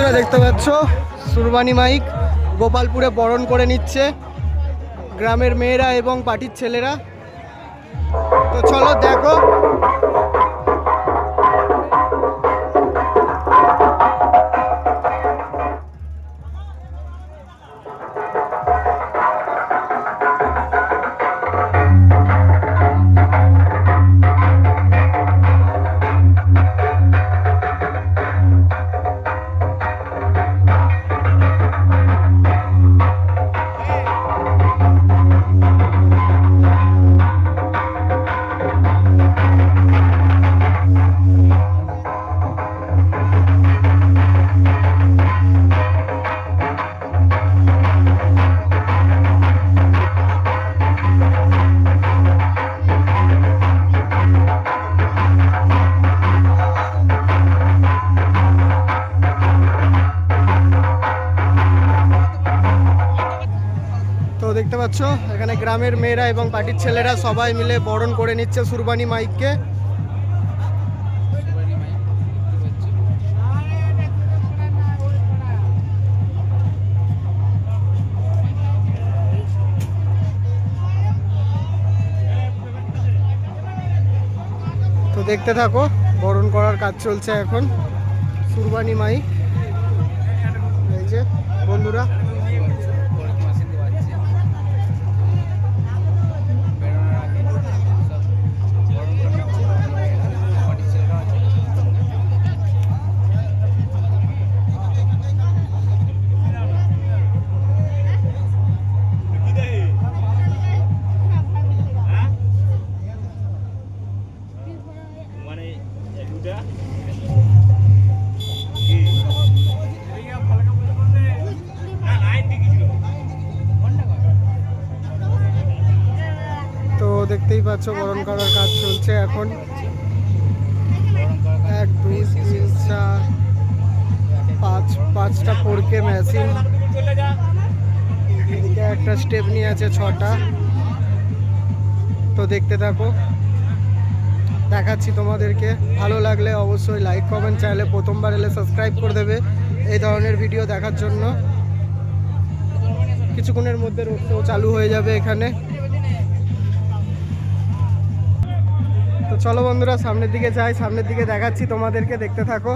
বন্ধুরা দেখতে পাচ্ছ? সুরবানি মাইক গোপালপুরে বরণ করে নিচ্ছে গ্রামের মেয়েরা এবং পার্টির ছেলেরা। তো চলো দেখো। দেখতে পাচ্ছ? এখানে গ্রামের মেয়েরা এবং পার্টির ছেলেরা সবাই মিলে বরণ করে নিচ্ছে সুরবানি মাইককে। তো দেখতে থাকো, বরণ করার কাজ চলছে এখন। সুরবানি মাইক। এই যে। দেখতেই পাচ্ছ বরণ করার কাজ চলছে এখন। এক, দুই, তিন, চার, পাঁচ, পাঁচটা ফোরকে মেশিন একটা স্টেপ নিয়ে আছে ছটা। তো দেখতে থাকো। দেখাচ্ছি তোমাদেরকে। ভালো লাগলে অবশ্যই লাইক কমেন্ট চাইলে প্রথমবার এলে সাবস্ক্রাইব করে দেবে এই ধরনের ভিডিও দেখার জন্য। কিছুক্ষণের মধ্যে রোড চালু হয়ে যাবে এখানে। চলো বন্ধুরা সামনের দিকে যাই সামনের দিকে দেখাচ্ছি তোমাদেরকে দেখতে থাকো।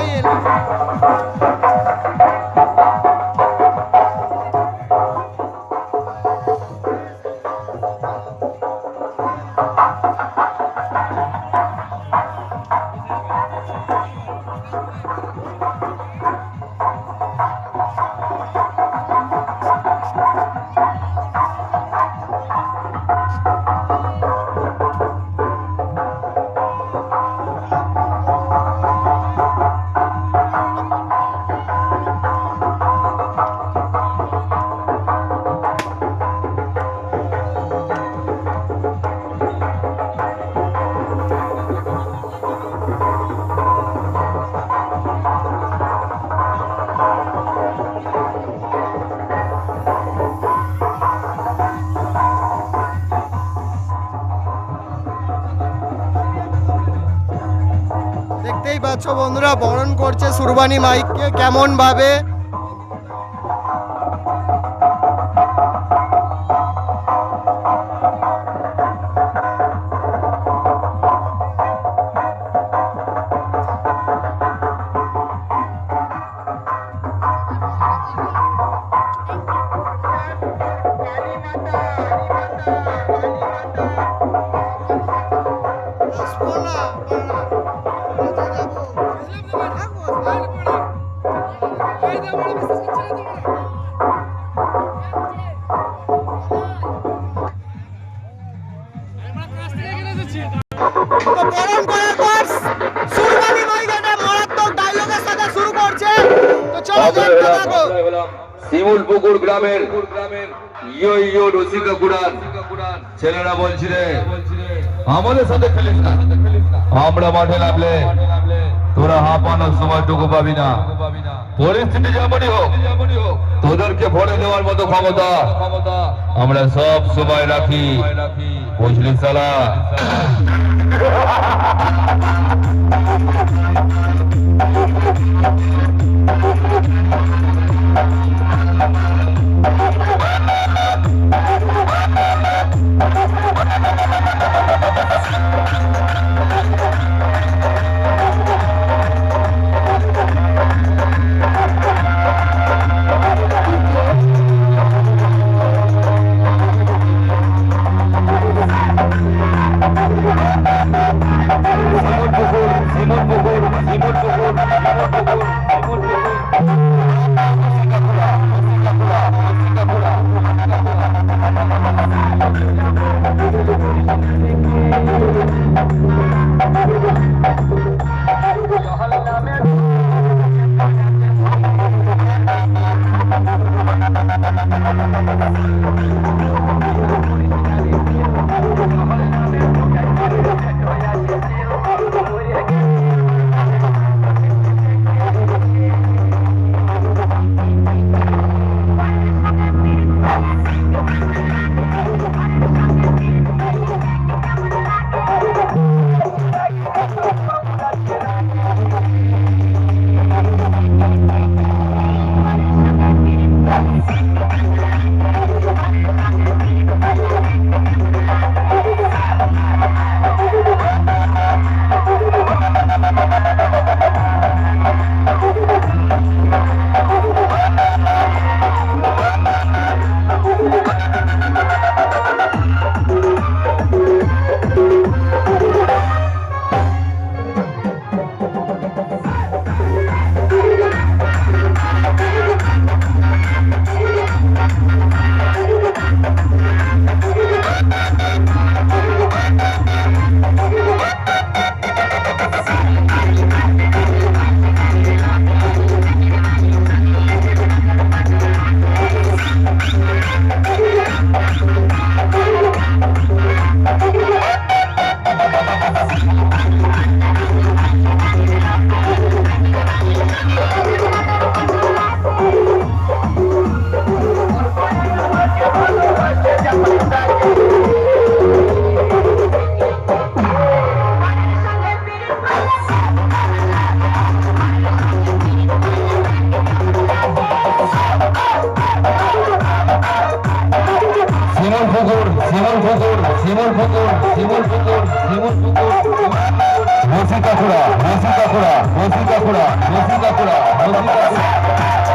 এই পাচ্ছ বন্ধুরা? বরণ করছে সুরবানি মাইককে কেমন পুকুর গ্রামের ইয়ো ইয়ো রসিকা ছেলেরা বলছিলে আমাদের সাথে খেলিস না। আমরা মাঠে নামলে তোরা হাঁপানোর সময়টুকু পাবি না। পরিস্থিতি যেমনই হোক, তোদেরকে ভরে দেওয়ার মতো ক্ষমতা আমরা সব সময় রাখি। বুঝলি সালা। Thank Simon man. শিমুল পুকুর শিমুল পুকুর শিমুল পুকুর মসি কাকুরা মসি কাকুরা মসি কাকুরা মসি কাকুরা মসি কাকুরা।